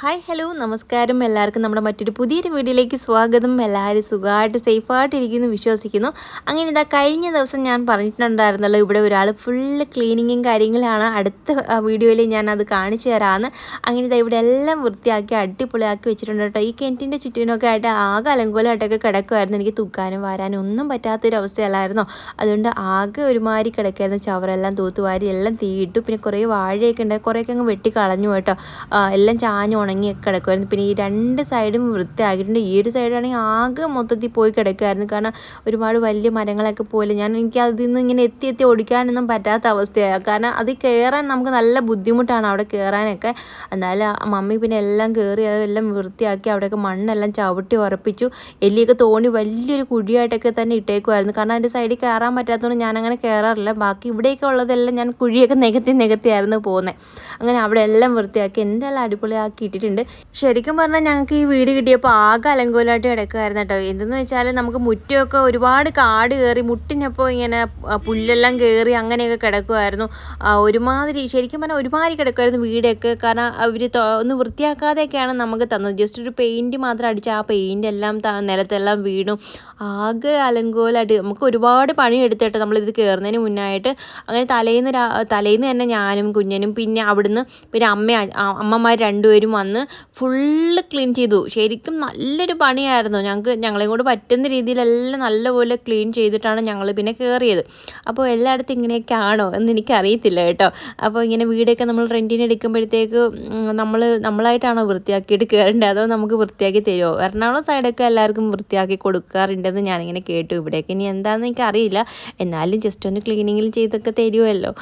Hi hello നമസ്കാരം. എല്ലാവർക്കും നമ്മുടെ മറ്റൊരു പുതിയൊരു വീഡിയോയിലേക്ക് സ്വാഗതം. എല്ലാവരും സുഖമായിട്ട് സേഫായിട്ടിരിക്കുന്നു വിശ്വസിക്കുന്നു. അങ്ങനെ ഇതാ കഴിഞ്ഞ ദിവസം ഞാൻ പറഞ്ഞിട്ടുണ്ടായിരുന്നല്ലോ ഇവിടെ ഒരാൾ ഫുള്ള് ക്ലീനിങ്ങും കാര്യങ്ങളാണ്. അടുത്ത വീഡിയോയിൽ ഞാൻ അത് കാണിച്ചു തരാമെന്ന് അങ്ങനെ ഇതാ ഇവിടെ എല്ലാം വൃത്തിയാക്കി അടിപൊളിയാക്കി വെച്ചിട്ടുണ്ട് കേട്ടോ. ഈ കിണറ്റിന്റെ ചുറ്റിനൊക്കെ ആയിട്ട് ആകെ അലങ്കോലമായിട്ടൊക്കെ കിടക്കുമായിരുന്നു എനിക്ക് തുക്കാനും വാരാനും ഒന്നും പറ്റാത്തൊരവസ്ഥയല്ലായിരുന്നോ? അതുകൊണ്ട് ആകെ ഒരുമാതിരി കിടക്കായിരുന്നു ചവറെല്ലാം തൂത്തുവാരി എല്ലാം തീയിട്ടു. പിന്നെ കുറേ വാഴയൊക്കെ ഉണ്ടായി കുറേയൊക്കെ അങ്ങ് വെട്ടി കളഞ്ഞു കേട്ടോ. എല്ലാം ചാഞ്ഞ് ഉണങ്ങിയൊക്കെ കിടക്കുമായിരുന്നു പിന്നെ ഈ രണ്ട് സൈഡും വൃത്തിയാക്കിയിട്ടുണ്ട്. ഈ ഒരു സൈഡാണെങ്കിൽ ആകെ മൊത്തത്തിൽ പോയി കിടക്കുമായിരുന്നു കാരണം ഒരുപാട് വലിയ മരങ്ങളൊക്കെ പോലെ ഞാൻ എനിക്ക് അതിൽ നിന്ന് ഇങ്ങനെ എത്തി എത്തി ഓടിക്കാനൊന്നും പറ്റാത്ത അവസ്ഥയാണ് കാരണം അത് കയറാൻ നമുക്ക് നല്ല ബുദ്ധിമുട്ടാണ് അവിടെ കയറാനൊക്കെ. എന്നാലും മമ്മി പിന്നെ എല്ലാം കയറി അതെല്ലാം വൃത്തിയാക്കി അവിടെയൊക്കെ മണ്ണെല്ലാം ചവിട്ടി ഉറപ്പിച്ചു. എല്ലിയൊക്കെ തോണി വലിയൊരു കുഴിയായിട്ടൊക്കെ തന്നെ ഇട്ടേക്കുമായിരുന്നു കാരണം അതിന്റെ സൈഡിൽ കയറാൻ പറ്റാത്തതുകൊണ്ട് ഞാൻ അങ്ങനെ കയറാറില്ല. ബാക്കി ഇവിടെയൊക്കെ ഉള്ളതെല്ലാം ഞാൻ കുഴിയൊക്കെ നികത്തി നികത്തിയായിരുന്നു പോകുന്നത് അങ്ങനെ അവിടെ എല്ലാം വൃത്തിയാക്കി. എന്തെല്ലാം അടിപൊളിയാക്കി ഇട്ടിട്ടുണ്ട് ശരിക്കും പറഞ്ഞാൽ ഞങ്ങൾക്ക് ഈ വീട് കിട്ടിയപ്പോൾ ആകെ അലങ്കോലമായിട്ട് കിടക്കുമായിരുന്നു കേട്ടോ. എന്തെന്ന് വെച്ചാൽ നമുക്ക് മുറ്റമൊക്കെ ഒരുപാട് കാട് കയറി മുട്ടിനപ്പോൾ ഇങ്ങനെ പുല്ലെല്ലാം കയറി അങ്ങനെയൊക്കെ കിടക്കുമായിരുന്നു ഒരുമാതിരി ശരിക്കും പറഞ്ഞാൽ ഒരുമാതിരി കിടക്കുമായിരുന്നു വീടൊക്കെ. കാരണം അവർ ഒന്ന് വൃത്തിയാക്കാതെയൊക്കെയാണ് നമുക്ക് തന്നത്. ജസ്റ്റ് ഒരു പെയിന്റ് മാത്രം അടിച്ച് ആ പെയിന്റ് എല്ലാം നിലത്തെല്ലാം വീണു. ആകെ അലങ്കോലമായിട്ട് നമുക്ക് ഒരുപാട് പണിയെടുത്തിട്ട് നമ്മളിത് കയറുന്നതിന് മുന്നായിട്ട്. അങ്ങനെ തലേന്ന് തലേന്ന് തന്നെ ഞാനും കുഞ്ഞനും പിന്നെ അവിടുന്ന് പിന്നെ അമ്മ അമ്മമാർ രണ്ടുപേരും വന്ന് ഫുള്ള് ക്ലീൻ ചെയ്തു. ശരിക്കും നല്ലൊരു പണിയായിരുന്നു. ഞങ്ങൾക്ക് ഞങ്ങളെ കൊണ്ട് പറ്റുന്ന രീതിയിലെല്ലാം നല്ലപോലെ ക്ലീൻ ചെയ്തിട്ടാണ് ഞങ്ങൾ പിന്നെ കയറിയത് അപ്പോൾ എല്ലായിടത്തും ഇങ്ങനെയൊക്കെ ആണോ എന്ന് എനിക്കറിയത്തില്ല കേട്ടോ. അപ്പോൾ ഇങ്ങനെ വീടൊക്കെ നമ്മൾ റെന്റിന് എടുക്കുമ്പോഴത്തേക്ക് നമ്മൾ നമ്മളായിട്ടാണോ വൃത്തിയാക്കിയിട്ട് കയറേണ്ടത് അതോ നമുക്ക് വൃത്തിയാക്കി തരുമോ എറണാകുളം സൈഡൊക്കെ എല്ലാവർക്കും വൃത്തിയാക്കി കൊടുക്കാറുണ്ടെന്ന് ഞാനിങ്ങനെ കേട്ടു. ഇവിടെയൊക്കെ ഇനി എന്താണെന്ന് എനിക്കറിയില്ല. എന്നാലും ജസ്റ്റ് ഒന്ന് ക്ലീനിങ്ങിൽ ചെയ്തൊക്കെ തരുമല്ലോ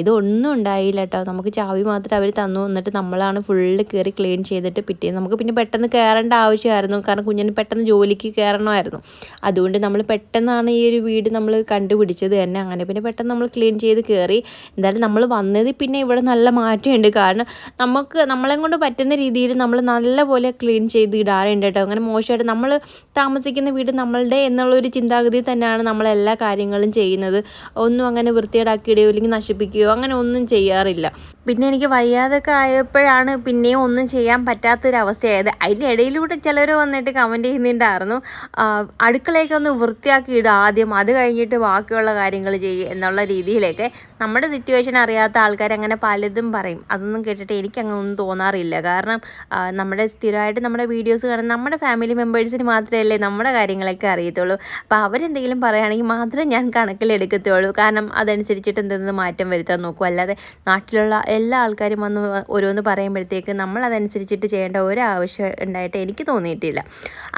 ഇതൊന്നും ഉണ്ടായില്ല കേട്ടോ. നമുക്ക് ചാവി മാത്രം അവർ തന്നു. എന്നിട്ട് നമ്മളാണ് ഫുള്ള് കയറി ക്ലീൻ ചെയ്തിട്ട് പിറ്റേന്ന് നമുക്ക് പിന്നെ പെട്ടെന്ന് കയറേണ്ട ആവശ്യമായിരുന്നു. കാരണം കുഞ്ഞിന് പെട്ടെന്ന് ജോലിക്ക് കയറണമായിരുന്നു അതുകൊണ്ട് നമ്മൾ പെട്ടെന്നാണ് ഈ ഒരു വീട് നമ്മൾ കണ്ടുപിടിച്ചത് തന്നെ. അങ്ങനെ പിന്നെ പെട്ടെന്ന് നമ്മൾ ക്ലീൻ ചെയ്ത് കയറി എന്തായാലും നമ്മൾ വന്നത് പിന്നെ ഇവിടെ നല്ല മാറ്റമുണ്ട്. കാരണം നമുക്ക് നമ്മളെ കൊണ്ട് പറ്റുന്ന രീതിയിൽ നമ്മൾ നല്ലപോലെ ക്ലീൻ ചെയ്ത് ഇടാറുണ്ട് കേട്ടോ. അങ്ങനെ മോശമായിട്ട് നമ്മൾ താമസിക്കുന്ന വീട് നമ്മളുടെ എന്നുള്ളൊരു ചിന്താഗതി തന്നെയാണ് നമ്മൾ എല്ലാ കാര്യങ്ങളും ചെയ്യുന്നത്. ഒന്നും അങ്ങനെ വൃത്തികേടാക്കിയിടുകയോ അല്ലെങ്കിൽ നശിപ്പിക്കുകയോ അങ്ങനെ ഒന്നും ചെയ്യാറില്ല. പിന്നെ എനിക്ക് വയ്യാതൊക്കെ ആയപ്പോഴാണ് പിന്നെയും ഒന്നും ചെയ്യാൻ പറ്റാത്തൊരവസ്ഥയായത്. അതിന്റെ ഇടയിലൂടെ ചിലർ വന്നിട്ട് കമന്റ് ചെയ്യുന്നുണ്ടായിരുന്നു. അടുക്കളയൊക്കെ ഒന്ന് വൃത്തിയാക്കി ഇടുക ആദ്യം. അത് കഴിഞ്ഞിട്ട് ബാക്കിയുള്ള കാര്യങ്ങൾ ചെയ്യുക എന്നുള്ള രീതിയിലൊക്കെ. നമ്മുടെ സിറ്റുവേഷൻ അറിയാത്ത ആൾക്കാർ അങ്ങനെ പലതും പറയും. അതൊന്നും കേട്ടിട്ട് എനിക്ക് ഒന്നും തോന്നാറില്ല. കാരണം നമ്മുടെ സ്ഥിരമായിട്ട് നമ്മുടെ വീഡിയോസ് കാണാൻ നമ്മുടെ ഫാമിലി മെമ്പേഴ്സിന് മാത്രമല്ലേ നമ്മുടെ കാര്യങ്ങളൊക്കെ അറിയത്തുള്ളൂ. അപ്പോൾ അവരെന്തെങ്കിലും പറയുകയാണെങ്കിൽ മാത്രമേ ഞാൻ കണക്കിലെടുക്കത്തുള്ളൂ. കാരണം അതനുസരിച്ചിട്ട് എന്തെങ്കിലും മാറ്റം വരുത്താൻ നോക്കും. അല്ലാതെ നാട്ടിലുള്ള എല്ലാ ആൾക്കാരും വന്ന് ഓരോന്ന് പറയുമ്പോഴത്തേക്ക് നമ്മൾ അതനുസരിച്ചിട്ട് ചെയ്യേണ്ട ഒരു ആവശ്യം ഉണ്ടായിട്ട് എനിക്ക് തോന്നിയിട്ടില്ല.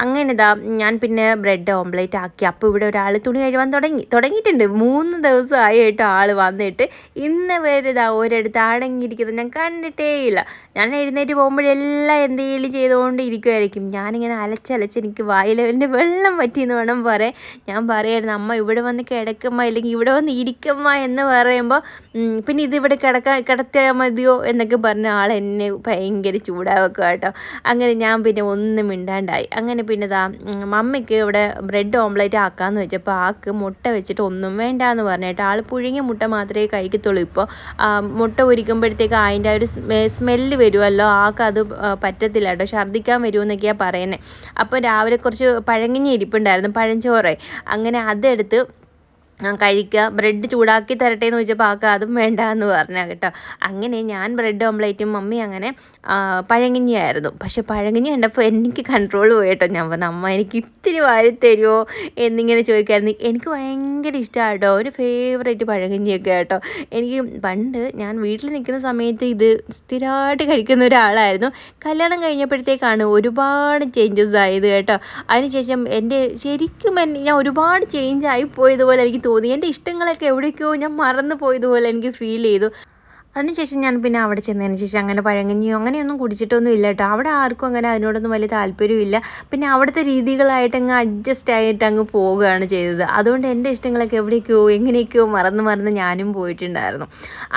അങ്ങനെ ഇതാ ഞാൻ പിന്നെ ബ്രെഡ് ഓംപ്ലേറ്റ് ആക്കി. അപ്പോൾ ഇവിടെ ഒരാൾ തുണി കഴിവാൻ തുടങ്ങി. തുടങ്ങിയിട്ടുണ്ട്. മൂന്ന് ദിവസമായി കേട്ടോ ആൾ വന്നിട്ട് ഇന്ന് വരെ ഇതാ ഒരിടത്ത് അടങ്ങിയിരിക്കുന്നത് ഞാൻ കണ്ടിട്ടേ ഇല്ല. ഞാൻ എഴുന്നേറ്റ് പോകുമ്പോഴെല്ലാം എന്തെങ്കിലും ചെയ്തുകൊണ്ട് ഇരിക്കുമായിരിക്കും ഞാനിങ്ങനെ അലച്ചലച്ച് എനിക്ക് വായിലെന്റെ വെള്ളം പറ്റിയെന്ന് വേണം പറയാൻ. ഞാൻ പറയായിരുന്നു അമ്മ ഇവിടെ വന്ന് കിടക്കുമ്പോൾ അല്ലെങ്കിൽ ഇവിടെ വന്ന് ഇരിക്കുമ്പോൾ എന്ന് പറയുമ്പോൾ പിന്നെ ഇതിവിടെ കിടക്കാൻ കിടത്തിയാൽ മതിയോ എന്നൊക്കെ പറഞ്ഞ ആൾ എന്നെ ഭയങ്കര ചൂടാവൊക്കെ കേട്ടോ. അങ്ങനെ ഞാൻ പിന്നെ ഒന്നും മിണ്ടാണ്ടായി. അങ്ങനെ പിന്നെ ദാ മമ്മയ്ക്ക് ഇവിടെ ബ്രെഡ് ഓംലേറ്റ് ആക്കാമെന്ന് വെച്ചപ്പോൾ ആക്ക് മുട്ട വെച്ചിട്ട് ഒന്നും വേണ്ട എന്ന് പറഞ്ഞിട്ട് ആൾ പുഴുങ്ങിയ മുട്ട മാത്രമേ കഴിക്കത്തുള്ളൂ. ഇപ്പോൾ മുട്ട പൊരിക്കുമ്പോഴത്തേക്ക് അതിന്റെ ഒരു സ്മെല്ല് വരുമല്ലോ ആൾക്ക് അത് പറ്റത്തില്ല കേട്ടോ. ഛർദ്ദിക്കാൻ വരുമെന്നൊക്കെയാണ് പറയുന്നത് അപ്പോൾ രാവിലെ കുറച്ച് പഴങ്ങിഞ്ഞി ഇരിപ്പുണ്ടായിരുന്നു പഴഞ്ചോറേ. അങ്ങനെ അതെടുത്ത് കഴിക്കുക ബ്രെഡ് ചൂടാക്കി തരട്ടെ എന്ന് ചോദിച്ചപ്പോൾ ആക്കുക അതും വേണ്ട എന്ന് പറഞ്ഞ കേട്ടോ. അങ്ങനെ ഞാൻ ബ്രെഡ് ഓംപ്ലേറ്റും മമ്മി അങ്ങനെ പഴങ്ങിഞ്ഞിയായിരുന്നു പക്ഷെ പഴങ്ങിഞ്ഞി കണ്ടപ്പോൾ എനിക്ക് കൺട്രോൾ പോയി കേട്ടോ. ഞാൻ പറഞ്ഞു അമ്മ എനിക്ക് ഇത്തിരി വാരി തരുമോ എന്നിങ്ങനെ ചോദിക്കായിരുന്നു. എനിക്ക് ഭയങ്കര ഇഷ്ടമാണ് കേട്ടോ ഒരു ഫേവറേറ്റ് പഴങ്ങിഞ്ഞിയൊക്കെ കേട്ടോ. എനിക്ക് പണ്ട് ഞാൻ വീട്ടിൽ നിൽക്കുന്ന സമയത്ത് ഇത് സ്ഥിരമായിട്ട് കഴിക്കുന്ന ഒരാളായിരുന്നു. കല്യാണം കഴിഞ്ഞപ്പോഴത്തേക്കാണ് ഒരുപാട് ചേഞ്ചസ് ആയത് കേട്ടോ. അതിനുശേഷം എന്റെ ശരിക്കും ഞാൻ ഒരുപാട് ചേഞ്ച് ആയി പോയതുപോലെ എനിക്ക് തോന്നി. എന്റെ ഇഷ്ടങ്ങളൊക്കെ എവിടേക്കോ ഞാൻ മറന്നു പോയതുപോലെ എനിക്ക് ഫീൽ ചെയ്തു. അതിനുശേഷം ഞാൻ പിന്നെ അവിടെ ചെന്നതിന് ശേഷം അങ്ങനെ പഴങ്കഞ്ഞിയോ അങ്ങനെയൊന്നും കുടിച്ചിട്ടൊന്നും ഇല്ല കേട്ടോ. അവിടെ ആർക്കും അങ്ങനെ അതിനോടൊന്നും വലിയ താല്പര്യമില്ല പിന്നെ അവിടുത്തെ രീതികളായിട്ട് അങ്ങ് അഡ്ജസ്റ്റ് ആയിട്ട് അങ്ങ് പോവുകയാണ് ചെയ്തത്. അതുകൊണ്ട് എന്റെ ഇഷ്ടങ്ങളൊക്കെ എവിടേക്കോ എങ്ങനെയൊക്കെയോ മറന്ന് മറന്ന് ഞാനും പോയിട്ടുണ്ടായിരുന്നു.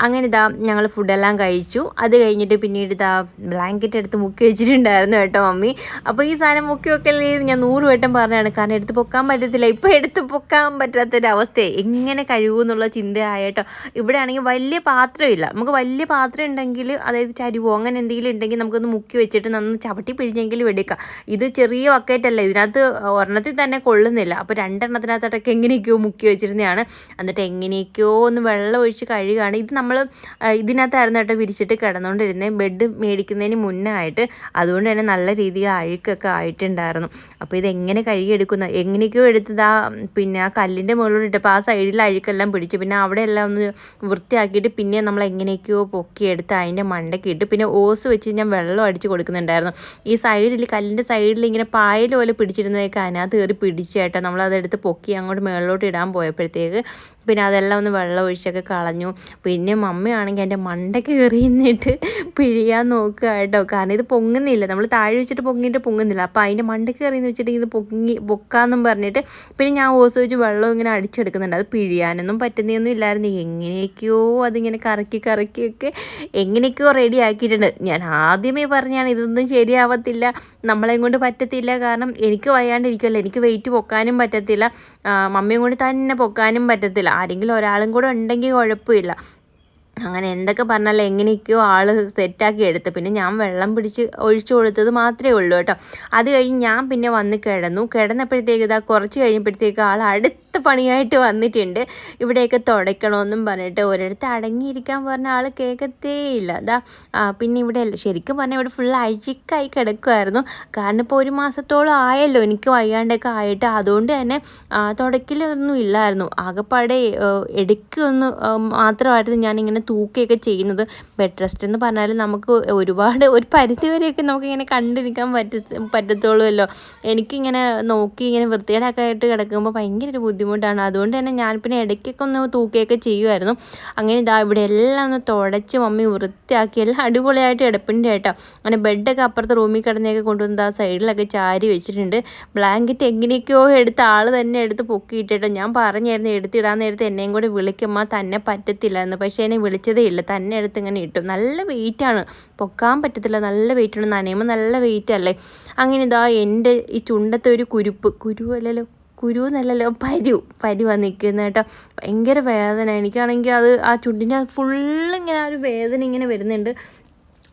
അങ്ങനെ ഇതാ ഞങ്ങൾ ഫുഡെല്ലാം കഴിച്ചു. അത് കഴിഞ്ഞിട്ട് പിന്നീട് ഇതാ ബ്ലാങ്കറ്റ് എടുത്ത് മുക്കി വെച്ചിട്ടുണ്ടായിരുന്നു കേട്ടോ മമ്മി. അപ്പോൾ ഈ സാധനം മുക്കി വെക്കല്ലേ ഞാൻ നൂറ് വട്ടം പറഞ്ഞാണ് കാരണം എടുത്ത് പൊക്കാൻ പറ്റത്തില്ല. ഇപ്പോൾ എടുത്ത് പൊക്കാൻ പറ്റാത്തൊരവസ്ഥയെ. എങ്ങനെ കഴിവൂ എന്നുള്ള ചിന്തയായിട്ടോ ഇവിടെ ആണെങ്കിൽ വലിയ പാത്രമില്ല. നമുക്ക് നമുക്ക് വലിയ പാത്രം ഉണ്ടെങ്കിൽ അതായത് ചരുവോ അങ്ങനെ എന്തെങ്കിലും ഉണ്ടെങ്കിൽ നമുക്കൊന്ന് മുക്കി വെച്ചിട്ട് നന്ന് ചവിട്ടി പിഴിഞ്ഞെങ്കിലും എടുക്കാം. ഇത് ചെറിയ വക്കേറ്റല്ല ഇതിനകത്ത് ഒരെണ്ണത്തിൽ തന്നെ കൊള്ളുന്നില്ല. അപ്പോൾ രണ്ടെണ്ണത്തിനകത്തോട്ടൊക്കെ എങ്ങനെയൊക്കെയോ മുക്കി വെച്ചിരുന്നതാണ്. എന്നിട്ട് എങ്ങനെയൊക്കെയോ ഒന്ന് വെള്ളം ഒഴിച്ച് കഴുകുകയാണ് ഇത് നമ്മൾ ഇതിനകത്തായിരുന്നു കേട്ടോ വിരിച്ചിട്ട് കിടന്നുകൊണ്ടിരുന്നത് ബെഡ് മേടിക്കുന്നതിന് മുന്നേ ആയിട്ട് അതുകൊണ്ട് തന്നെ നല്ല രീതിയിൽ അഴുക്കൊക്കെ ആയിട്ടുണ്ടായിരുന്നു. അപ്പോൾ ഇതെങ്ങനെ കഴുകിയെടുക്കുന്ന? എങ്ങനെയൊക്കെയോ എടുത്തത് ആ പിന്നെ ആ കല്ലിന്റെ മുകളിലോട്ട് ഇട്ടപ്പോൾ ആ സൈഡിൽ അഴുക്കെല്ലാം പിടിച്ചു. പിന്നെ അവിടെ എല്ലാം ഒന്ന് വൃത്തിയാക്കിയിട്ട് പിന്നെ നമ്മൾ എങ്ങനെയൊക്കെയോ പൊക്കിയെടുത്ത് അതിന്റെ മണ്ടയ്ക്ക് ഇട്ട് പിന്നെ ഓസ് വെച്ച് ഞാൻ വെള്ളം അടിച്ച് കൊടുക്കുന്നുണ്ടായിരുന്നു. ഈ സൈഡിൽ കല്ലിന്റെ സൈഡിൽ ഇങ്ങനെ പായൽ പോലെ പിടിച്ചിരുന്നതൊക്കെ അതിനകത്ത് കയറി പിടിച്ചേട്ടോ നമ്മളതെടുത്ത് പൊക്കി അങ്ങോട്ട് മേളിലോട്ട് ഇടാൻ പോയപ്പോഴത്തേക്ക് പിന്നെ അതെല്ലാം ഒന്ന് വെള്ളം ഒഴിച്ചൊക്കെ കളഞ്ഞു. പിന്നെ മമ്മയാണെങ്കിൽ എന്റെ മണ്ടയ്ക്ക് കയറി നിന്നിട്ട് പിഴിയാൻ നോക്കുക കേട്ടോ. കാരണം ഇത് പൊങ്ങുന്നില്ല. നമ്മൾ താഴെ വെച്ചിട്ട് പൊങ്ങിയിട്ട് പൊങ്ങുന്നില്ല. അപ്പോൾ അതിന്റെ മണ്ടയ്ക്ക് കയറി എന്ന് വെച്ചിട്ട് ഇത് പൊങ്ങി പൊക്കാന്നും പറഞ്ഞിട്ട് പിന്നെ ഞാൻ ഓസ് വെച്ച് വെള്ളം ഇങ്ങനെ അടിച്ചെടുക്കുന്നുണ്ട്. അത് പിഴിയാനൊന്നും പറ്റുന്നതൊന്നും ഇല്ലായിരുന്നു. എങ്ങനെയൊക്കെയോ അതിങ്ങനെ കറക്കി കറക്കി കറക്കിയൊക്കെ എങ്ങനെയൊക്കെയോ റെഡി ആക്കിയിട്ടുണ്ട്. ഞാൻ ആദ്യമേ പറഞ്ഞാണ് ഇതൊന്നും ശരിയാവത്തില്ല നമ്മളെയും കൊണ്ട് പറ്റത്തില്ല. കാരണം എനിക്ക് വയ്യാണ്ടിരിക്കുമല്ലോ എനിക്ക് വെയിറ്റ് പൊക്കാനും പറ്റത്തില്ല മമ്മിയും കൊണ്ട് തന്നെ പൊക്കാനും പറ്റത്തില്ല. ആരെങ്കിലും ഒരാളും കൂടെ ഉണ്ടെങ്കിൽ കുഴപ്പമില്ല. അങ്ങനെ എന്തൊക്കെ പറഞ്ഞാലും എങ്ങനെയൊക്കെയോ ആൾ സെറ്റാക്കി എടുത്ത്. പിന്നെ ഞാൻ വെള്ളം പിടിച്ച് ഒഴിച്ചു കൊടുത്തത് മാത്രമേ ഉള്ളൂ കേട്ടോ. അത് കഴിഞ്ഞ് ഞാൻ പിന്നെ വന്ന് കിടന്നു. കിടന്നപ്പോഴത്തേക്ക് ഇതാ കുറച്ച് കഴിയുമ്പോഴത്തേക്ക് ആൾ അടുത്ത പണിയായിട്ട് വന്നിട്ടുണ്ട്. ഇവിടെയൊക്കെ തുടയ്ക്കണമെന്നും പറഞ്ഞിട്ട് ഒരിടത്ത് അടങ്ങിയിരിക്കാൻ പറഞ്ഞ ആൾ കേൾക്കത്തേ ഇല്ല. അതാ പിന്നെ ഇവിടെ ശരിക്കും പറഞ്ഞാൽ ഇവിടെ ഫുൾ അഴുക്കായി കിടക്കുമായിരുന്നു കാരണം ഇപ്പോൾ ഒരു മാസത്തോളം ആയല്ലോ എനിക്ക് വയ്യാണ്ടൊക്കെ ആയിട്ട്. അതുകൊണ്ട് തന്നെ തുടയ്ക്കലൊന്നും ഇല്ലായിരുന്നു. ആകെപ്പാടെ എടുക്കൊന്ന് മാത്രമായിരുന്നു ഞാനിങ്ങനെ തൂക്കുകയൊക്കെ ചെയ്യുന്നത്. ബെഡ് റെസ്റ്റ് എന്ന് പറഞ്ഞാൽ നമുക്ക് ഒരുപാട് ഒരു പരിധി വരെയൊക്കെ നമുക്കിങ്ങനെ കണ്ടിരിക്കാൻ പറ്റ പറ്റത്തുള്ളൂല്ലോ എനിക്കിങ്ങനെ നോക്കി ഇങ്ങനെ വൃത്തികേടൊക്കെ ആയിട്ട് കിടക്കുമ്പോൾ ഭയങ്കര ഒരു ബുദ്ധിമുട്ടാണ്. അതുകൊണ്ട് തന്നെ ഞാൻ പിന്നെ ഇടയ്ക്കൊക്കെ ഒന്ന് തൂക്കുകയൊക്കെ ചെയ്യുമായിരുന്നു. അങ്ങനെ ഇതാ ഇവിടെ എല്ലാം ഒന്ന് തുടച്ച് മമ്മി വൃത്തിയാക്കി എല്ലാം അടിപൊളിയായിട്ട് കിടപ്പുണ്ട് കേട്ടോ. അങ്ങനെ ബെഡൊക്കെ അപ്പുറത്തെ റൂമിൽ കിടന്നൊക്കെ കൊണ്ടുവന്ന് ആ സൈഡിലൊക്കെ ചാരി വെച്ചിട്ടുണ്ട്. ബ്ലാങ്കറ്റ് എങ്ങനെയൊക്കെയോ എടുത്ത് ആൾ തന്നെ എടുത്ത് പൊക്കിയിട്ടോ ഞാൻ പറഞ്ഞായിരുന്നു എടുത്തിടാൻ നേരത്തെ എന്നെയും കൂടെ വിളിക്കുമ്പോൾ തന്നെ പറ്റത്തില്ല എന്ന്. പക്ഷേ എന്നെ വിളിച്ചതേ ഇല്ല. തന്നെ എടുത്ത് ഇങ്ങനെ ഇട്ടു. നല്ല വെയിറ്റാണ് പൊക്കാൻ പറ്റത്തില്ല. നല്ല വെയിറ്റാണ് നനയുമ്പോൾ നല്ല വെയിറ്റ് അല്ലേ? അങ്ങനെ ഇതാ എന്റെ ഈ ചുണ്ടത്തെ ഒരു കുരുപ്പ്. കുരു അല്ലല്ലോ. കുരു എന്നല്ലല്ലോ പരു പരുവാണ് നിൽക്കുന്നത് കേട്ടോ. ഭയങ്കര വേദന. എനിക്കാണെങ്കിൽ അത് ആ ചുണ്ടിന്റെ ഫുള്ളിങ്ങനെ ആ ഒരു വേദന ഇങ്ങനെ വരുന്നുണ്ട്.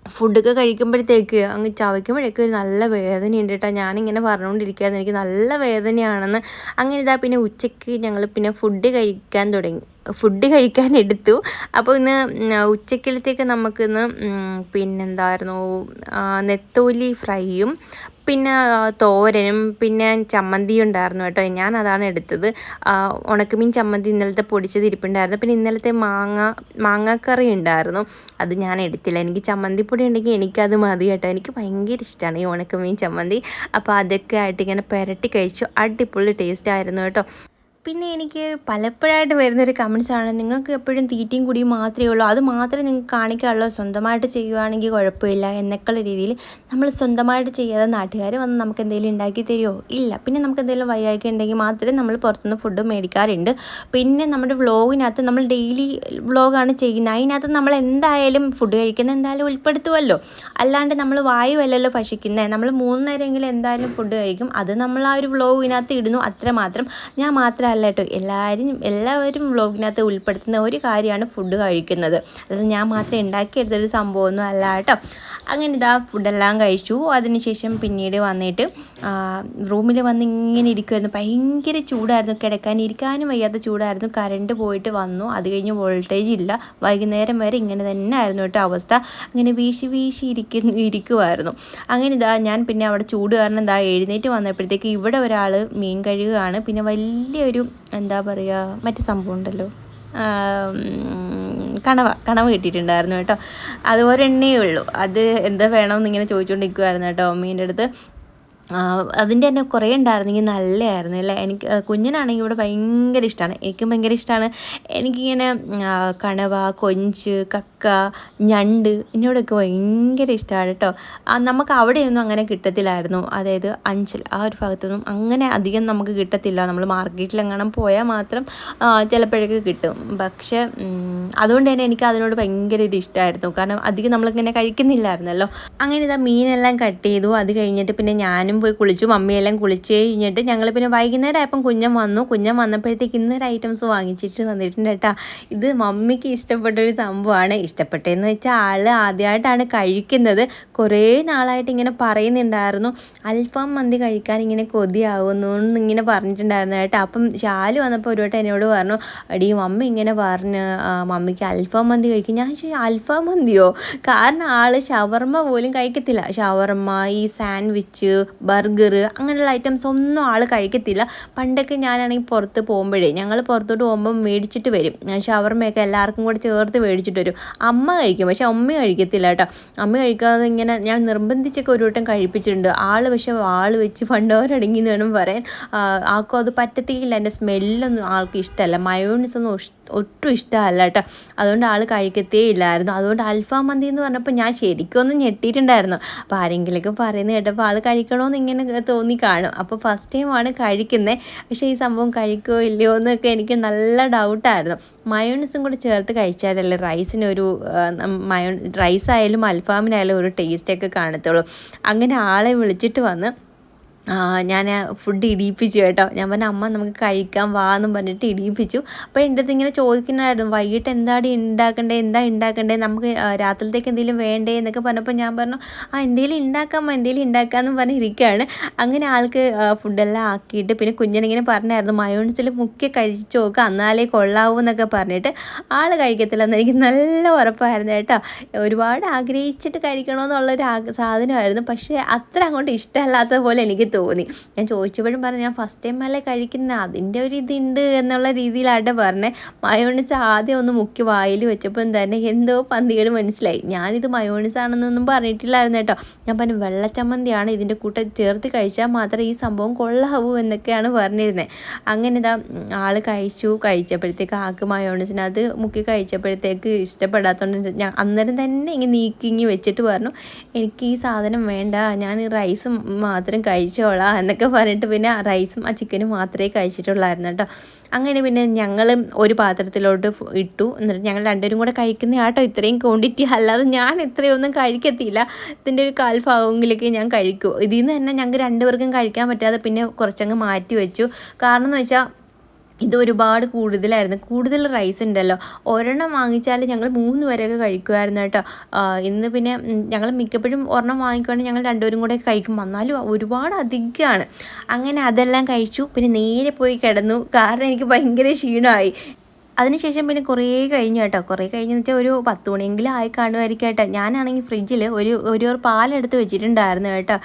ഫുഡൊക്കെ കഴിക്കുമ്പോഴത്തേക്ക് അങ്ങ് ചവയ്ക്കുമ്പോഴേക്ക് ഒരു നല്ല വേദനയുണ്ട് കേട്ടോ. ഞാനിങ്ങനെ പറഞ്ഞുകൊണ്ടിരിക്കുകയായിരുന്നു എനിക്ക് നല്ല വേദനയാണെന്ന്. അങ്ങനെ ഇതാ പിന്നെ ഉച്ചയ്ക്ക് ഞങ്ങൾ പിന്നെ ഫുഡ് കഴിക്കാൻ തുടങ്ങി. ഫുഡ് കഴിക്കാൻ എടുത്തു അപ്പോൾ ഇന്ന് ഉച്ചക്കലത്തേക്ക് നമുക്കിന്ന് പിന്നെന്തായിരുന്നു നെത്തോലി ഫ്രൈയും പിന്നെ തോരനും പിന്നെ ചമ്മന്തി ഉണ്ടായിരുന്നു കേട്ടോ. ഞാൻ അതാണ് എടുത്തത് ഉണക്കമീൻ ചമ്മന്തി ഇന്നലത്തെ പൊടിച്ചത് ഇരിപ്പുണ്ടായിരുന്നു. പിന്നെ ഇന്നലത്തെ മാങ്ങ മാങ്ങാക്കറി ഉണ്ടായിരുന്നു. അത് ഞാൻ എടുത്തില്ല. എനിക്ക് ചമ്മന്തിപ്പൊടി ഉണ്ടെങ്കിൽ എനിക്കത് മതി കേട്ടോ. എനിക്ക് ഭയങ്കര ഇഷ്ടമാണ് ഈ ഉണക്കമീൻ ചമ്മന്തി. അപ്പോൾ അതൊക്കെ ആയിട്ട് ഇങ്ങനെ പുരട്ടി കഴിച്ചു. അടിപൊളി ടേസ്റ്റ് ആയിരുന്നു കേട്ടോ. പിന്നെ എനിക്ക് പലപ്പോഴായിട്ട് വരുന്നൊരു കമൻസാണ് നിങ്ങൾക്ക് എപ്പോഴും തീറ്റയും കുടിയും മാത്രമേ ഉള്ളൂ. അത് മാത്രമേ നിങ്ങൾക്ക് കാണിക്കാനുള്ളൂ. സ്വന്തമായിട്ട് ചെയ്യുവാണെങ്കിൽ കുഴപ്പമില്ല എന്നൊക്കെയുള്ള രീതിയിൽ നമ്മൾ സ്വന്തമായിട്ട് ചെയ്യാതെ നാട്ടുകാർ വന്ന് നമുക്ക് എന്തെങ്കിലും ഉണ്ടാക്കി തരുമോ ഇല്ല. പിന്നെ നമുക്ക് എന്തെങ്കിലും വയ്യായ്ക ഉണ്ടെങ്കിൽ മാത്രമേ നമ്മൾ പുറത്തുനിന്ന് ഫുഡ് മേടിക്കാറുണ്ട്. പിന്നെ നമ്മുടെ വ്ളോഗിനകത്ത് നമ്മൾ ഡെയിലി വ്ളോഗാണ് ചെയ്യുന്നത്. അതിനകത്ത് നമ്മൾ എന്തായാലും ഫുഡ് കഴിക്കുന്നത് എന്തായാലും ഉൾപ്പെടുത്തുമല്ലോ അല്ലാണ്ട് നമ്മൾ വായുവല്ലല്ലോ ഭക്ഷിക്കുന്നത്. നമ്മൾ മൂന്ന് നേരമെങ്കിലും എന്തായാലും ഫുഡ് കഴിക്കും. അത് നമ്മൾ ആ ഒരു വ്ളോഗിനകത്ത് ഇടുന്നു. അത്രമാത്രം. ഞാൻ മാത്രം അല്ല കേട്ടോ എല്ലാവരും എല്ലാവരും വ്ളോഗിനകത്ത് ഉൾപ്പെടുത്തുന്ന ഒരു കാര്യമാണ് ഫുഡ് കഴിക്കുന്നത്. അത് ഞാൻ മാത്രം ഉണ്ടാക്കിയെടുത്തൊരു സംഭവമൊന്നും അല്ല കേട്ടോ. അങ്ങനെ ഇതാ ഫുഡെല്ലാം കഴിച്ചു. അതിനുശേഷം പിന്നീട് വന്നിട്ട് റൂമിൽ വന്ന് ഇങ്ങനെ ഇരിക്കുമായിരുന്നു ഭയങ്കര ചൂടായിരുന്നു. കിടക്കാൻ ഇരിക്കാനും വയ്യാത്ത ചൂടായിരുന്നു. കറണ്ട് പോയിട്ട് വന്നു. അത് കഴിഞ്ഞ് വോൾട്ടേജ് ഇല്ല. വൈകുന്നേരം വരെ ഇങ്ങനെ തന്നെ ആയിരുന്നു കേട്ടോ അവസ്ഥ. അങ്ങനെ വീശി വീശി ഇരിക്കുന്നു ഇരിക്കുമായിരുന്നു അങ്ങനെ ഇതാ ഞാൻ പിന്നെ അവിടെ ചൂട് കാരണം എന്താ എഴുന്നേറ്റ് വന്നപ്പോഴത്തേക്ക് ഇവിടെ ഒരാൾ മീൻ കഴുകുകയാണ്. പിന്നെ വലിയൊരു എന്താ പറയുക മറ്റു സംഭവം ഉണ്ടല്ലോ. കണവ കണവ കിട്ടിയിട്ടുണ്ടായിരുന്നു കേട്ടോ. അതുപോലെ എണ്ണയേ ഉള്ളൂ. അത് എന്താ വേണമെന്ന് ഇങ്ങനെ ചോദിച്ചുകൊണ്ടിരിക്കുമായിരുന്നു കേട്ടോ അമ്മീന്റെ അടുത്ത് അതിന്റെ തന്നെ കുറേ ഉണ്ടായിരുന്നെങ്കിൽ നല്ലതായിരുന്നു അല്ലേ? എനിക്ക് കുഞ്ഞിനാണെങ്കിൽ ഇവിടെ ഭയങ്കര ഇഷ്ടമാണ് എനിക്കും ഭയങ്കര ഇഷ്ടമാണ് എനിക്കിങ്ങനെ കണവ കൊഞ്ച് കക്ക ഞണ്ട് എന്നോടൊക്കെ ഭയങ്കര ഇഷ്ടമാണ് കേട്ടോ. നമുക്ക് അവിടെയൊന്നും അങ്ങനെ കിട്ടത്തില്ലായിരുന്നു. അതായത് അഞ്ചൽ ആ ഒരു ഭാഗത്തൊന്നും അങ്ങനെ അധികം നമുക്ക് കിട്ടത്തില്ല. നമ്മൾ മാർക്കറ്റിലെങ്ങാനും പോയാൽ മാത്രം ചിലപ്പോഴൊക്കെ കിട്ടും. പക്ഷേ അതുകൊണ്ട് തന്നെ എനിക്ക് അതിനോട് ഭയങ്കര ഒരു ഇഷ്ടമായിരുന്നു കാരണം അധികം നമ്മളിങ്ങനെ കഴിക്കുന്നില്ലായിരുന്നല്ലോ. അങ്ങനെ ഇതാ മീനെല്ലാം കട്ട് ചെയ്തു. അത് കഴിഞ്ഞിട്ട് പിന്നെ ഞാനും ഞാനും പോയി കുളിച്ചു മമ്മിയെല്ലാം കുളിച്ച് കഴിഞ്ഞിട്ട് ഞങ്ങൾ പിന്നെ വൈകുന്നേരം ആയപ്പം കുഞ്ഞൻ വന്നു. കുഞ്ഞൻ വന്നപ്പോഴത്തേക്ക് ഇന്നൊരു ഐറ്റംസ് വാങ്ങിച്ചിട്ട് വന്നിട്ടുണ്ട് കേട്ടോ. ഇത് മമ്മിക്ക് ഇഷ്ടപ്പെട്ടൊരു സംഭവമാണ് ഇഷ്ടപ്പെട്ടതെന്ന് വെച്ചാൽ ആൾ ആദ്യമായിട്ടാണ് കഴിക്കുന്നത്. കുറേ നാളായിട്ട് ഇങ്ങനെ പറയുന്നുണ്ടായിരുന്നു. അൽഫാം മന്തി കഴിക്കാൻ ഇങ്ങനെ കൊതിയാവുന്നു എന്നിങ്ങനെ പറഞ്ഞിട്ടുണ്ടായിരുന്നു കേട്ടോ. അപ്പം ശാലു വന്നപ്പോൾ ഒരു വട്ടം എന്നോട് പറഞ്ഞു അടി മമ്മി ഇങ്ങനെ പറഞ്ഞ് മമ്മിക്ക് അൽഫാം മന്തി കഴിക്കും. ഞാൻ അൽഫാം മന്തിയോ? കാരണം ആൾ ഷവർമ്മ പോലും കഴിക്കത്തില്ല. ഷവർമ്മ ഈ സാൻഡ്വിച്ച് ബർഗർ അങ്ങനെയുള്ള ഐറ്റംസ് ഒന്നും ആൾ കഴിക്കത്തില്ല. പണ്ടൊക്കെ ഞാനാണെങ്കിൽ പുറത്ത് പോകുമ്പോഴേ ഞങ്ങൾ പുറത്തോട്ട് പോകുമ്പോൾ മേടിച്ചിട്ട് വരും. ഞാൻ ഷവർമ്മയൊക്കെ എല്ലാവർക്കും കൂടെ ചേർത്ത് മേടിച്ചിട്ട് വരും. അമ്മ കഴിക്കും പക്ഷെ അമ്മ കഴിക്കത്തില്ല കേട്ടോ. അമ്മ കഴിക്കാതെ ഇങ്ങനെ ഞാൻ നിർബന്ധിച്ചൊക്കെ ഒരു വട്ടം കഴിപ്പിച്ചിട്ടുണ്ട്. ആൾ പക്ഷെ ആൾ വെച്ച് പണ്ടോരടങ്ങി എന്ന് വേണം പറയാൻ. ആൾക്കും അത് പറ്റത്തില്ല. എന്റെ സ്മെല്ലൊന്നും ആൾക്ക് ഇഷ്ടമല്ല. മയോണീസ് ഒന്നും ഒട്ടും ഇഷ്ടമല്ല കേട്ടോ. അതുകൊണ്ട് ആൾ കഴിക്കത്തേ ഇല്ലായിരുന്നു. അതുകൊണ്ട് അൽഫാം മന്തി എന്ന് പറഞ്ഞപ്പോൾ ഞാൻ ശരിക്കും ഒന്ന് ഞെട്ടിയിട്ടുണ്ടായിരുന്നു. അപ്പോൾ ആരെങ്കിലുമൊക്കെ പറയുന്നത് കേട്ടപ്പോൾ ആൾ കഴിക്കണമെന്ന് ഇങ്ങനെ തോന്നി കാണും. അപ്പോൾ ഫസ്റ്റ് ടൈമാണ് കഴിക്കുന്നത് പക്ഷേ ഈ സംഭവം കഴിക്കുമോ ഇല്ലയോ എന്നൊക്കെ എനിക്ക് നല്ല ഡൗട്ടായിരുന്നു മയോണീസും കൂടെ ചേർത്ത് കഴിച്ചാലല്ലേ റൈസിന് ഒരു മയോ റൈസായാലും അൽഫാമിനായാലും ഒരു ടേസ്റ്റൊക്കെ കാണത്തുള്ളൂ. അങ്ങനെ ആളെ വിളിച്ചിട്ട് വന്ന് ഞാൻ ഫുഡ് ഇടിയിപ്പിച്ചു കേട്ടോ. ഞാൻ പറഞ്ഞ അമ്മ നമുക്ക് കഴിക്കാൻ വാ എന്നും പറഞ്ഞിട്ട് ഇടിയിപ്പിച്ചു. അപ്പോൾ എന്റെ അടുത്ത് ഇങ്ങനെ ചോദിക്കുന്നതായിരുന്നു വൈകിട്ട് എന്താടി ഉണ്ടാക്കണ്ടേ എന്താ ഉണ്ടാക്കണ്ടേ നമുക്ക് രാത്രിയിലത്തേക്ക് എന്തെങ്കിലും വേണ്ടേ? എന്നൊക്കെ പറഞ്ഞപ്പോൾ ഞാൻ പറഞ്ഞു ആ എന്തെങ്കിലും ഉണ്ടാക്കാമോ എന്തെങ്കിലും ഉണ്ടാക്കാമെന്ന് പറഞ്ഞ് ഇരിക്കുകയാണ് അങ്ങനെ ആൾക്ക് ഫുഡെല്ലാം ആക്കിയിട്ട് പിന്നെ കുഞ്ഞനിങ്ങനെ പറഞ്ഞായിരുന്നു മയോണിസിൽ മുക്കി കഴിച്ചു നോക്കുക എന്നാലേ കൊള്ളാവൂ എന്നൊക്കെ പറഞ്ഞിട്ട് ആൾ കഴിക്കത്തില്ലെന്ന് എനിക്ക് നല്ല ഉറപ്പായിരുന്നു കേട്ടോ. ഒരുപാട് ആഗ്രഹിച്ചിട്ട് കഴിക്കണമെന്നുള്ളൊരു സാധനമായിരുന്നു. പക്ഷേ അത്ര അങ്ങോട്ട് ഇഷ്ടമല്ലാത്ത പോലെ എനിക്ക് തോന്നി. ഞാൻ ചോദിച്ചപ്പോഴും പറഞ്ഞു ഞാൻ ഫസ്റ്റ് ടൈം അല്ലേ കഴിക്കുന്ന? അതിന്റെ ഒരു ഇതുണ്ട് എന്നുള്ള രീതിയിലാണ് പറഞ്ഞത് മയോണിസ് ആദ്യം ഒന്ന് മുക്കി വായിൽ വെച്ചപ്പം തന്നെ എന്തോ പന്തികേട് മനസ്സിലായി. ഞാനിത് മയോണിസ് ആണെന്നൊന്നും പറഞ്ഞിട്ടില്ലായിരുന്നു കേട്ടോ. ഞാൻ പറഞ്ഞു വെള്ളച്ചമ്മന്തിയാണ് ഇതിന്റെ കൂട്ടം ചേർത്ത് കഴിച്ചാൽ മാത്രമേ ഈ സംഭവം കൊള്ളാവൂ എന്നൊക്കെയാണ് പറഞ്ഞിരുന്നത് അങ്ങനെ ഇതാ ആൾ കഴിച്ചു. കഴിച്ചപ്പോഴത്തേക്ക് ആക്ക് മയോണിസിനത് മുക്കി കഴിച്ചപ്പോഴത്തേക്ക് ഇഷ്ടപ്പെടാത്തതുകൊണ്ട് ഞാൻ അന്നേരം തന്നെ ഇങ്ങനെ നീക്കിങ്ങി വെച്ചിട്ട് പറഞ്ഞു എനിക്ക് ഈ സാധനം വേണ്ട. ഞാൻ റൈസ് മാത്രം കഴിച്ചോളാം എന്നൊക്കെ പറഞ്ഞിട്ട് പിന്നെ ആ റൈസും ആ ചിക്കനും മാത്രമേ കഴിച്ചിട്ടുള്ളായിരുന്നു കേട്ടോ. അങ്ങനെ പിന്നെ ഞങ്ങളും ഒരു പാത്രത്തിലോട്ട് ഇട്ടു. എന്നിട്ട് ഞങ്ങൾ രണ്ടുപേരും കൂടെ കഴിക്കുന്ന ആട്ടോ ഇത്രയും ക്വാണ്ടിറ്റി അല്ലാതെ ഞാൻ ഇത്രയൊന്നും കഴിക്കത്തില്ല. ഇതിന്റെ ഒരു കാൽ ഭാഗമെങ്കിലൊക്കെ ഞാൻ കഴിക്കൂ. ഇതിൽ നിന്ന് തന്നെ ഞങ്ങൾക്ക് രണ്ടുപേർക്കും കഴിക്കാൻ പറ്റാതെ പിന്നെ കുറച്ചങ്ങ് മാറ്റി വെച്ചു. കാരണം എന്ന് വെച്ചാൽ ഇത് ഒരുപാട് കൂടുതലായിരുന്നു. കൂടുതൽ റൈസ് ഉണ്ടല്ലോ. ഒരെണ്ണം വാങ്ങിച്ചാൽ ഞങ്ങൾ മൂന്ന് പേരൊക്കെ കഴിക്കുമായിരുന്നു കേട്ടോ. ഇന്ന് പിന്നെ ഞങ്ങൾ മിക്കപ്പോഴും ഒരെണ്ണം വാങ്ങിക്കുവാണെങ്കിൽ ഞങ്ങൾ രണ്ടുപേരും കൂടെ കഴിക്കും. വന്നാലും ഒരുപാട് അധികമാണ് അങ്ങനെ അതെല്ലാം കഴിച്ചു. പിന്നെ നേരെ പോയി കിടന്നു. കാരണം എനിക്ക് ഭയങ്കര ക്ഷീണമായി. അതിനുശേഷം പിന്നെ കുറേ കഴിഞ്ഞു കേട്ടോ. കുറേ കഴിഞ്ഞെന്ന് വെച്ചാൽ ഒരു പത്ത് മണിയെങ്കിലും ആയി കാണുമായിരിക്കും കേട്ടോ. ഞാനാണെങ്കിൽ ഫ്രിഡ്ജിൽ ഒരു ഒരു പാലെടുത്ത് വെച്ചിട്ടുണ്ടായിരുന്നു കേട്ടോ.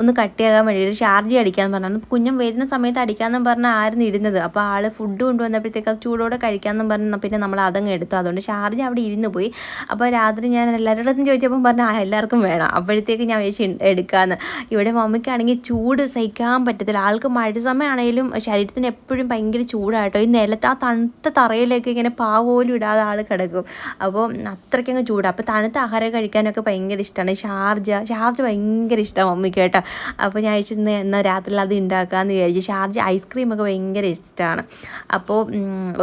ഒന്ന് കട്ടിയാകാൻ വേണ്ടി ഒരു ഷാർജി അടിക്കാമെന്ന് പറഞ്ഞു. കുഞ്ഞം വരുന്ന സമയത്ത് അടിക്കാമെന്നും പറഞ്ഞാൽ ആയിരുന്നു ഇരുന്നത്. അപ്പോൾ ആൾ ഫുഡ് കൊണ്ടുവന്നപ്പോഴത്തേക്ക് അത് ചൂടോടെ കഴിക്കാമെന്നും പറഞ്ഞാൽ പിന്നെ നമ്മൾ അതങ്ങ് എടുത്തു. അതുകൊണ്ട് ചാർജ് അവിടെ ഇരുന്ന് പോയി. അപ്പോൾ രാത്രി ഞാൻ എല്ലാവരോടും ചോദിച്ചപ്പം പറഞ്ഞാൽ എല്ലാവർക്കും വേണം. അപ്പോഴത്തേക്ക് ഞാൻ വിചാരിച്ചു എടുക്കാമെന്ന് ഇവിടെ മമ്മിക്കാണെങ്കിൽ ചൂട് സഹിക്കാൻ പറ്റത്തില്ല. ആൾക്ക് മഴ സമയമാണെങ്കിലും ശരീരത്തിന് എപ്പോഴും ഭയങ്കര ചൂടായിട്ടോ ഈ നിലത്ത് ആ തണുത്ത തറയിലേക്ക് ഇങ്ങനെ പാവ് പോലും ഇടാതെ ആൾ കിടക്കും. അപ്പോൾ അത്രയ്ക്കങ്ങ് ചൂടാണ് അപ്പോൾ തണുത്ത ആഹാരം കഴിക്കാനൊക്കെ ഭയങ്കര ഇഷ്ടമാണ് ഷാർജ ഷാർജ ഭയങ്കര ഇഷ്ടമാണ് മമ്മിക്ക് കേട്ടോ. അപ്പോൾ ഞാൻ വിചാരിച്ചു ഇന്ന് എന്നാൽ രാത്രിയിൽ അത് ഉണ്ടാക്കാമെന്ന് വിചാരിച്ചു. ഷാർജ ഐസ്ക്രീമൊക്കെ ഭയങ്കര ഇഷ്ടമാണ് അപ്പോൾ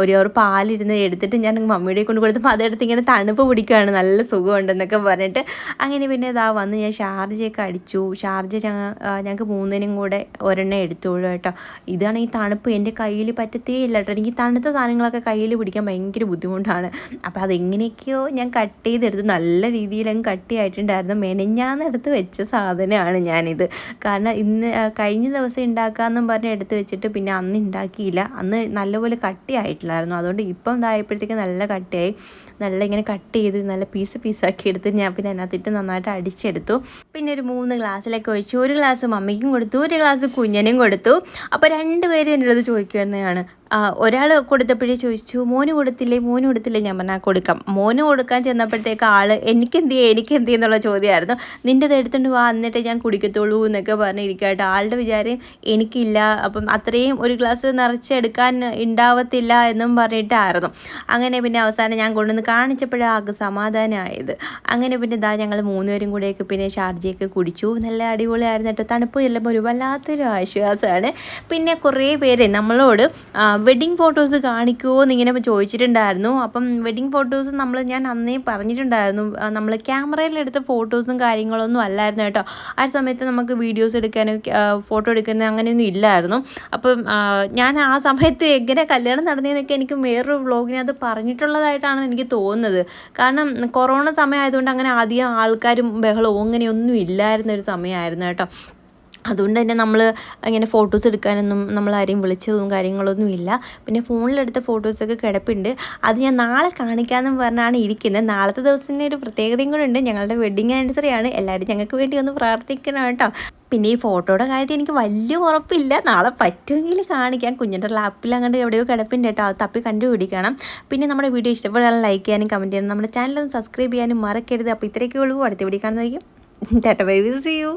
ഒരു പാലിരുന്ന് എടുത്തിട്ട് ഞാൻ മമ്മിയുടെ കൊണ്ട് കൊടുത്തപ്പോൾ അതെടുത്ത് ഇങ്ങനെ തണുപ്പ് പിടിക്കുകയാണ് നല്ല സുഖമുണ്ടെന്നൊക്കെ പറഞ്ഞിട്ട് അങ്ങനെ പിന്നെ ഇതാ വന്ന് ഞാൻ ഷാർജയൊക്കെ അടിച്ചു. ഷാർജ ഞങ്ങ ഞങ്ങൾക്ക് മൂന്നിനും കൂടെ ഒരെണ്ണം എടുത്തോളൂ കേട്ടോ. ഇതാണ് ഈ തണുപ്പ്. എന്റെ കയ്യിൽ പറ്റത്തേ ഇല്ല കേട്ടോ. എനിക്ക് തണുത്ത സാധനങ്ങളൊക്കെ കയ്യിൽ പിടിക്കാൻ ഭയങ്കര ബുദ്ധിമുട്ടാണ്. അപ്പോൾ അതെങ്ങനെയൊക്കെയോ ഞാൻ കട്ട് ചെയ്തെടുത്ത്. നല്ല രീതിയിൽ അങ്ങ് കട്ടിയായിട്ടുണ്ടായിരുന്നു മെനഞ്ഞാന്നെടുത്ത് വെച്ച സാധനമാണ് ഞാനിത്. കാരണം ഇന്ന് കഴിഞ്ഞ ദിവസം ഉണ്ടാക്കാമെന്നും പറഞ്ഞ് എടുത്ത് വെച്ചിട്ട് പിന്നെ അന്ന് ഉണ്ടാക്കിയില്ല. അന്ന് നല്ലപോലെ കട്ടിയായിട്ടില്ലായിരുന്നു അതുകൊണ്ട് ഇപ്പം ഇതായപ്പോഴത്തേക്ക് നല്ല കട്ടിയായി. നല്ല ഇങ്ങനെ കട്ട് ചെയ്ത് നല്ല പീസ് പീസാക്കി എടുത്ത് ഞാൻ പിന്നെ അതിനകത്തിട്ട് നന്നായിട്ട് അടിച്ചെടുത്തു. പിന്നെ ഒരു മൂന്ന് ഗ്ലാസ്സിലൊക്കെ ഒഴിച്ച്. ഒരു ഗ്ലാസ് മമ്മിക്കും കൊടുത്തു. ഒരു ഗ്ലാസ് കുഞ്ഞനും കൊടുത്തു. അപ്പോൾ രണ്ട് പേര് എന്റെ അടുത്ത് ചോദിക്കുന്നതാണ് ഒരാൾ കൊടുത്തപ്പോഴേ ചോദിച്ചു മോന് കൊടുത്തില്ലേ? മോന് കൊടുത്തില്ലേ? ഞാൻ പറഞ്ഞാൽ കൊടുക്കാം. മോന് കൊടുക്കാൻ ചെന്നപ്പോഴത്തേക്ക് ആൾ എനിക്കെന്ത് ചെയ്യും? എനിക്കെന്ത് എന്നുള്ള ചോദ്യമായിരുന്നു. നിന്റെത് എടുത്തുകൊണ്ട് വാ എന്നിട്ട് ഞാൻ കുടിക്കത്തുള്ളൂ എന്നൊക്കെ പറഞ്ഞിരിക്കട്ടെ ആളുടെ വിചാരം എനിക്കില്ല. അപ്പം അത്രയും ഒരു ഗ്ലാസ് നിറച്ചെടുക്കാൻ ഉണ്ടാവത്തില്ല എന്നും പറഞ്ഞിട്ടായിരുന്നു. അങ്ങനെ പിന്നെ അവസാനം ഞാൻ കൊണ്ടുവന്ന് കാണിച്ചപ്പോഴാണ് ആകെ സമാധാനമായത് അങ്ങനെ പിന്നെ ഇതാ ഞങ്ങൾ മൂന്നുപേരും കൂടെയൊക്കെ പിന്നെ ഷാർജയൊക്കെ കുടിച്ചു. നല്ല അടിപൊളിയായിരുന്നു കേട്ടോ. തണുപ്പ് ചെല്ലുമ്പോൾ ഒരു വല്ലാത്തൊരു ആശ്വാസമാണ് പിന്നെ കുറേ പേര് നമ്മളോട് വെഡിങ് ഫോട്ടോസ് കാണിക്കുമോ എന്നിങ്ങനെ ചോദിച്ചിട്ടുണ്ടായിരുന്നു. അപ്പം വെഡിങ് ഫോട്ടോസ് നമ്മൾ ഞാൻ അന്നേ പറഞ്ഞിട്ടുണ്ടായിരുന്നു. നമ്മൾ ക്യാമറയിൽ എടുത്ത ഫോട്ടോസും കാര്യങ്ങളൊന്നും അല്ലായിരുന്നു കേട്ടോ. ആ സമയത്ത് നമുക്ക് വീഡിയോസ് എടുക്കാനും ഫോട്ടോ എടുക്കുന്ന അങ്ങനെയൊന്നും ഇല്ലായിരുന്നു. അപ്പം ഞാൻ ആ സമയത്ത് എങ്ങനെ കല്യാണം നടന്നതെന്നൊക്കെ എനിക്ക് വേറൊരു വ്ളോഗിനകത്ത് പറഞ്ഞിട്ടുള്ളതായിട്ടാണ് എനിക്ക് തോന്നുന്നത്. കാരണം കൊറോണ സമയമായതുകൊണ്ട് അങ്ങനെ അധികം ആൾക്കാരും ബഹളവും അങ്ങനെയൊന്നും ഇല്ലായിരുന്ന ഒരു സമയമായിരുന്നു കേട്ടോ. അതുകൊണ്ട് തന്നെ നമ്മൾ ഇങ്ങനെ ഫോട്ടോസ് എടുക്കാനൊന്നും നമ്മൾ ആരെയും വിളിച്ചതും കാര്യങ്ങളൊന്നും ഇല്ല. പിന്നെ ഫോണിലെടുത്ത ഫോട്ടോസൊക്കെ കിടപ്പുണ്ട്. അത് ഞാൻ നാളെ കാണിക്കാമെന്ന് പറഞ്ഞാണ് ഇരിക്കുന്നത്. നാളത്തെ ദിവസത്തിന്റെ ഒരു പ്രത്യേകതയും കൂടെ ഉണ്ട്. ഞങ്ങളുടെ വെഡ്ഡിങ് ആനിവേഴ്സറി ആണ്. എല്ലാവരും ഞങ്ങൾക്ക് വേണ്ടി ഒന്ന് പ്രാർത്ഥിക്കണം കേട്ടോ. പിന്നെ ഈ ഫോട്ടോയുടെ കാര്യത്തിൽ എനിക്ക് വലിയ ഉറപ്പില്ല. നാളെ പറ്റുമെങ്കിൽ കാണിക്കാം. കുഞ്ഞിന്റെ ലാപ്പിൽ അങ്ങോട്ട് എവിടെയോ കിടപ്പുണ്ട് കേട്ടോ. അത് തപ്പി കണ്ടുപിടിക്കണം. പിന്നെ നമ്മുടെ വീഡിയോ ഇഷ്ടപ്പെടാൻ ലൈക്ക് ചെയ്യാനും കമന്റ് ചെയ്യാനും നമ്മുടെ ചാനൽ ഒന്ന് സബ്സ്ക്രൈബ് ചെയ്യാനും മറക്കരുത്. അപ്പോൾ ഇത്രയൊക്കെ ഉള്ളൂ. അടുത്ത video കാണുന്നതായിരിക്കും. Tata bye see you